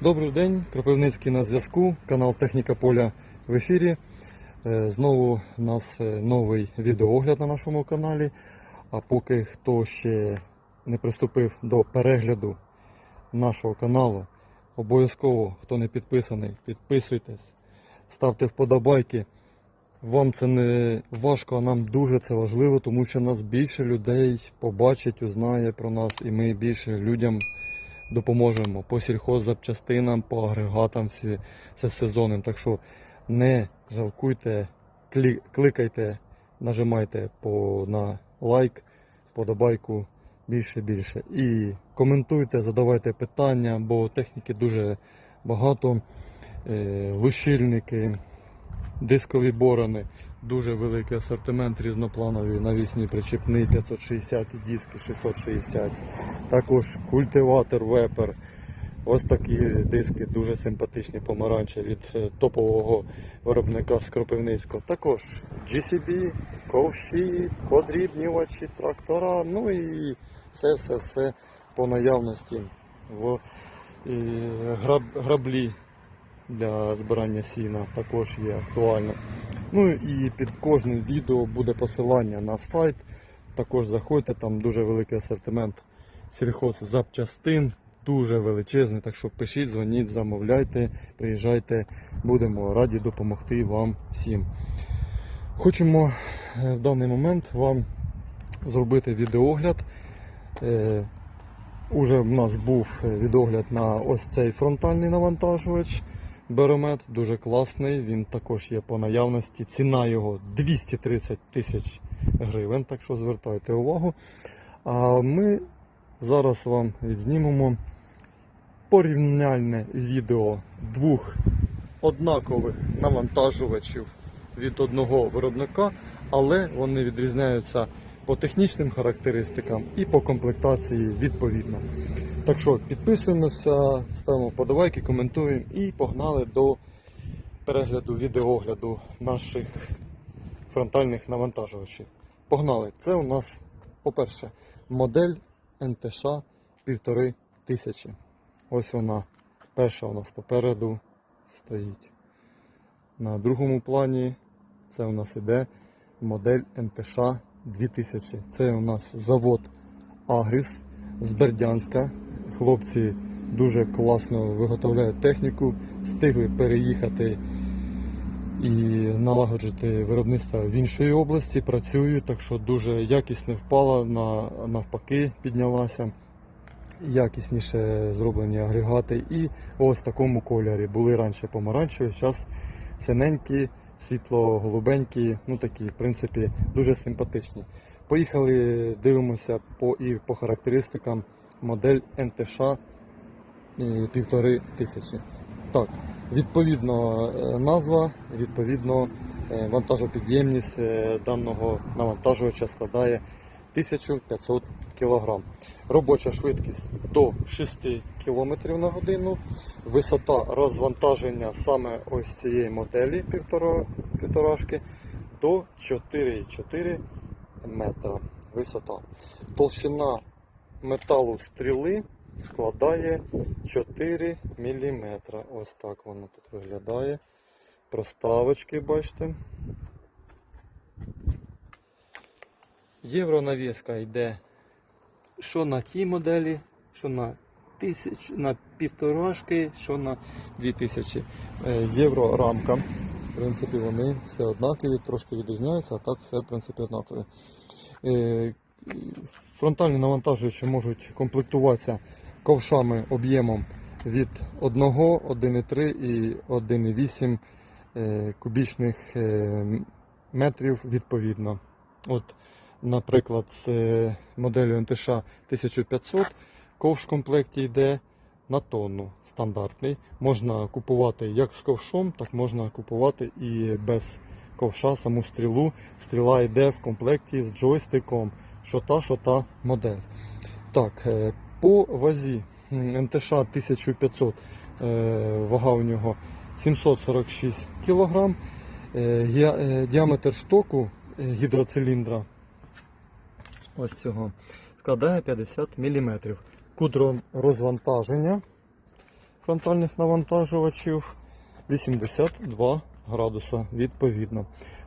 Добрий день, Кропивницький на зв'язку, канал Техніка Поля в ефірі. Е, Знову у нас е, новий відеоогляд на нашому каналі. А поки хто ще не приступив до перегляду нашого каналу, обов'язково, хто не підписаний, підписуйтесь, ставте вподобайки. Вам це не важко, а нам дуже це важливо, тому що нас більше людей побачить, узнає про нас, і ми більше людям допоможемо по сільхоззапчастинам, по агрегатам всі, все сезонним. Так що не жалкуйте, клі- кликайте, нажимайте по, на лайк, подобайку більше більше. І коментуйте, задавайте питання, бо техніки дуже багато. Е, Лущильники, дискові борони, дуже великий асортимент різноплановий, навісні причіпний 560 і диски 660. Також культиватор вепер. Ось такі диски дуже симпатичні помаранчі від е, топового виробника з Кропивницького. Також GCB, ковші, подрібнювачі, трактора, ну і все, все, все по наявності в е, граб, граблі для збирання сіна також є актуально. Ну і під кожним відео буде посилання на сайт. Також заходьте, там дуже великий асортимент сільхоззапчастин, дуже величезний. Так що пишіть, дзвоніть, замовляйте, приїжджайте, будемо раді допомогти вам всім. Хочемо е, в даний момент вам зробити відеогляд. Е, Уже в нас був е, відогляд на ось цей фронтальний навантажувач. Беромет дуже класний, він також є по наявності. Ціна його 230 тисяч гривень, так що звертайте увагу. А ми зараз вам відзнімемо порівняльне відео двох однакових навантажувачів від одного виробника, але вони відрізняються по технічним характеристикам і по комплектації відповідно. Так що підписуємося, ставимо подавайки, коментуємо і погнали до перегляду відеогляду наших фронтальних навантажувачів. Погнали! Це у нас, по-перше, модель НТШ 1500. Ось вона перша у нас попереду стоїть. На другому плані це у нас іде модель НТШ 2000. Це у нас завод Агріс з Бердянська. Хлопці дуже класно виготовляють техніку, встигли переїхати і налагоджити виробництво в іншій області. Працюють, так що дуже якість не впала, навпаки піднялася. Якісніше зроблені агрегати. І ось в такому кольорі. Були раніше помаранчеві, зараз синенькі, світло-голубенькі, ну такі, в принципі, дуже симпатичні. Поїхали, дивимося по, і по характеристикам модель НТШ е, півтори тисячі. Так, відповідно е, назва, відповідно е, вантажопідємність е, даного навантажувача складає 1500 кг. Робоча швидкість до 6 км на годину. Висота розвантаження саме ось цієї моделі півторашки до 4,4 метра висота. Толщина металу стріли складає 4 мм. Ось так воно тут виглядає. Проставочки, бачите. Євронавіска йде що на тій моделі, що на тисяч, на півторашки, що на 2000 Е, євро рамка. В принципі, вони все однакові, трошки відрізняються, а так все в принципі однакові. Фронтальні навантажувачі можуть комплектуватися ковшами об'ємом від 1, 1,3 і 1,8 е, кубічних е, метрів відповідно. От, наприклад, з е, моделлю НТШ 1500 ковш в комплекті йде на тонну стандартний. Можна купувати як з ковшом, так можна купувати і без ковша саму стрілу. Стріла йде в комплекті з джойстиком, що та, що та модель. Так, е, по вазі НТШ 1500 е, вага у нього 746 кг. Діаметр штоку е, гідроциліндра ось цього складає 50 мм. Кут ро- розвантаження фронтальних навантажувачів 82 градуса відповідно.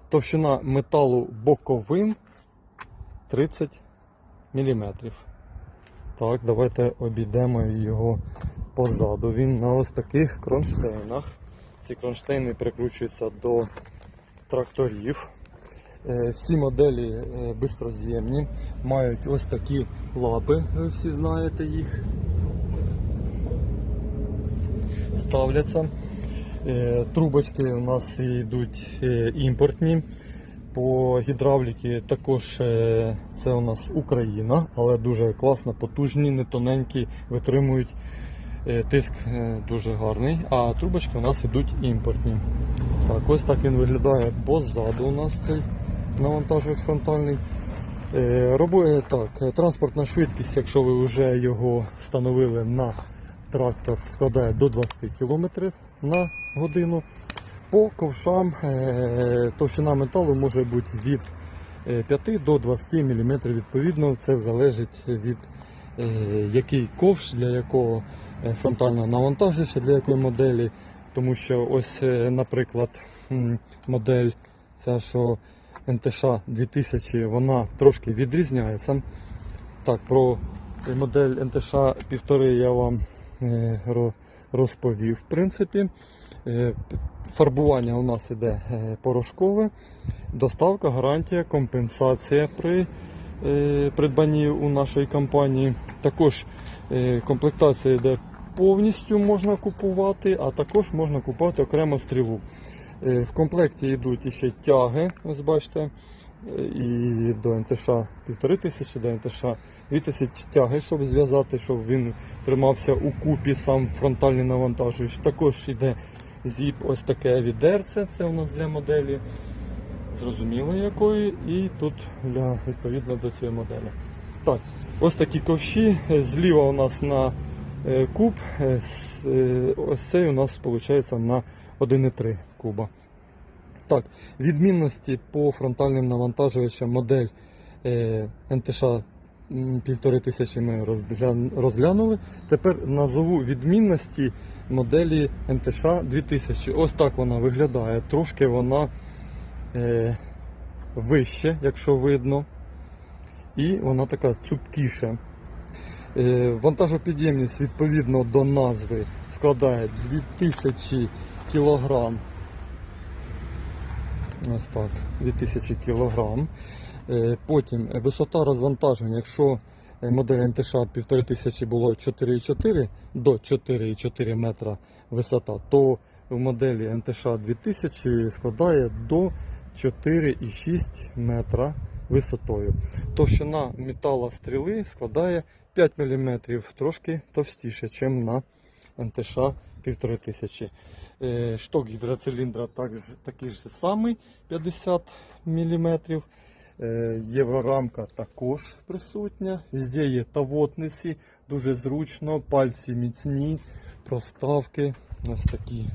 Товщина металу боковин 30 мм. Так, давайте обійдемо його позаду. Він на ось таких кронштейнах. Ці кронштейни прикручуються до тракторів. Е, Всі моделі е, бистроз'ємні, мають ось такі лапи, ви всі знаєте їх. Ставляться. Е, Трубочки у нас йдуть імпортні. По гідравліки також е, це у нас Україна, але дуже класно, потужні, не тоненькі, витримують е, тиск е, дуже гарний. А трубочки у нас йдуть імпортні. Так, ось так він виглядає позаду у нас цей навантажувач фронтальний. Е, так, транспортна швидкість, якщо ви вже його встановили на трактор, складає до 20 км на годину. По ковшам е, товщина металу може бути від е, 5 до 20 мм. Відповідно, це залежить від е, який ковш, для якого е, фронтального навантажувача, для якої моделі. Тому що ось, е, наприклад, модель, ця що НТШ 2000, вона трошки відрізняється. Так, про модель НТШ 1,5 я вам е, розповів, в принципі. Е, Фарбування у нас іде е, порошкове, доставка, гарантія, компенсація при е, придбанні у нашої компанії. Також комплектація йде повністю можна купувати, а також можна купувати окремо стрілу. В комплекті йдуть ще тяги, ось бачите, і до НТШ 1500, до НТШ 2000 тяги, щоб зв'язати, щоб він тримався у купі сам фронтальний навантажувач. Також йде зіп, ось таке відерце, це у нас для моделі. Зрозуміло якої, і тут для відповідно до цієї моделі. Так, ось такі ковші. Зліва у нас на е, куб, е, е, ось цей у нас виходить на 1,3 куба. Так, відмінності по фронтальним навантажувачам модель е, НТШ 1500 ми розглянули. Тепер назову відмінності моделі НТШ 2000. Ось так вона виглядає. Трошки вона е, вище, якщо видно. І вона така цупкіша. Е, вантажопідємність відповідно до назви складає 2000 кг. Ось так, 2000 кг. Е, Потім е, висота розвантаження, якщо е, модель НТШ 1500 було 4,4 до 4,4 метра висота, то в моделі НТШ 2000 складає до 4,6 метра висотою. Товщина метала стріли складає 5 мм, трошки товстіше, ніж на НТШ 1500. Е, Шток гідроциліндра такий ж самий 50 мм. Е, Єврорамка також присутня. Везде є тавотниці, дуже зручно, пальці міцні, проставки. Ось такі.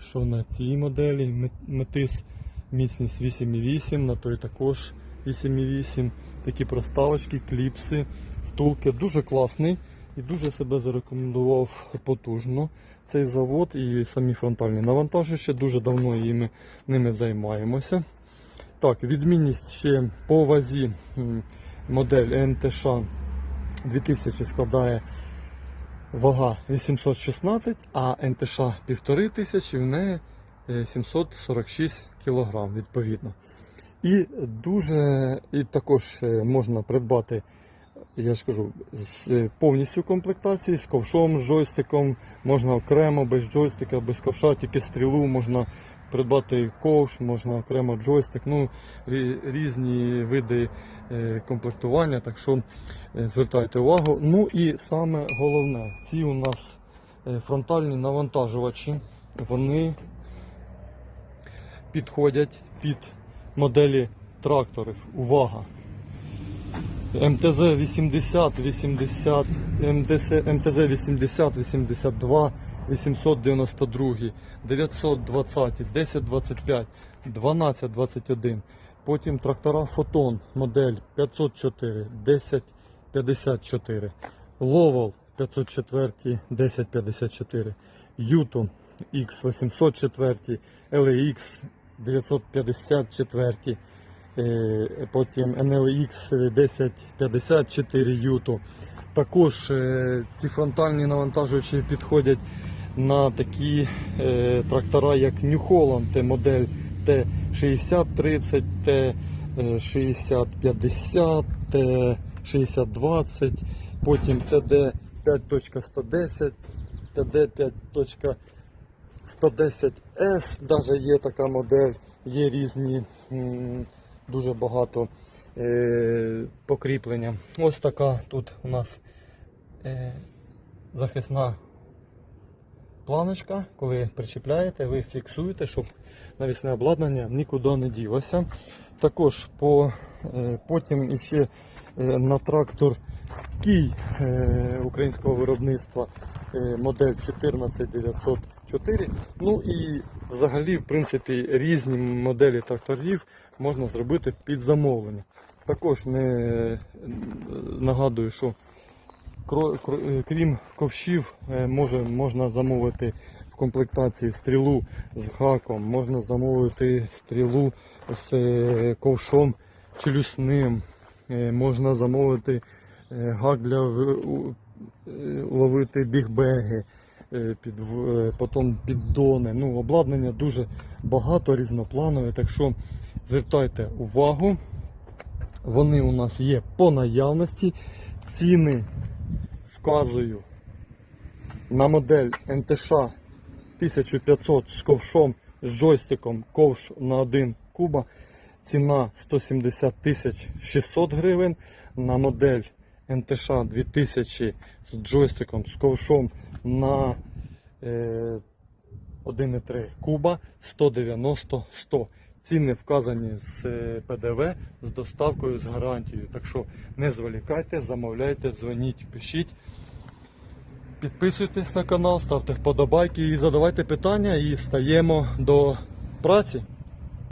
Що на цій моделі? Метис міцність 8,8, на той також 8,8. Такі проставочки, кліпси, втулки. Дуже класний і дуже себе зарекомендував потужно цей завод і самі фронтальні навантажувачі. Дуже давно ними займаємося. Так, відмінність ще по вазі модель НТШ 2000 складає вага 816, а НТШ 1500 в неї е, 746 кг відповідно. І дуже і також е, можна придбати, я ж кажу, з е, повністю комплектації, з ковшом, з джойстиком, можна окремо без джойстика, без ковша, тільки стрілу, можна придбати ковш, можна окремо джойстик, ну різні види е, комплектування, так що е, звертайте увагу. Ну і саме головне, ці у нас е, фронтальні навантажувачі, вони підходять під моделі тракторів. Увага! МТЗ 80, 80, МТЗ, МТЗ 80, 82, 892, 920, 1025, 1221. Потім трактора Фотон, модель 504, 1054. Ловол 504 1054, Юто X804, LX 954, е, потім NLX 1054 Юто. Також е, ці фронтальні навантажувачі підходять на такі е, трактора, як New Holland, модель Т6030, Т6050, Т6020, потім ТД 5.110, ТД 5.110S, навіть є така модель, є різні, дуже багато е, покріплення. Ось така тут у нас е, захисна планочка, коли причіпляєте, ви фіксуєте, щоб навісне обладнання нікуди не ділося. Також по, е, потім іще е, на трактор Кій е, українського виробництва е, модель 14904. Ну і взагалі, в принципі, різні моделі тракторів можна зробити під замовлення. Також не нагадую, що е, крім ковшів, е, може, можна замовити в комплектації стрілу з гаком, можна замовити стрілу з е, ковшом челюсним, можна замовити гак для ловити бігбеги, під, потім піддони. Ну, обладнання дуже багато, різнопланове, так що звертайте увагу. Вони у нас є по наявності. Ціни вказую на модель НТШ 1500 з ковшом з джойстиком ковш на 1 куба. Ціна 170 тисяч 600 гривень. На модель НТШ 2000 з джойстиком з ковшом на е, 1,3 куба 190 100. Ціни вказані з е, ПДВ, з доставкою, з гарантією. Так що не зволікайте, замовляйте, дзвоніть, пишіть. Підписуйтесь на канал, ставте вподобайки і задавайте питання і стаємо до праці.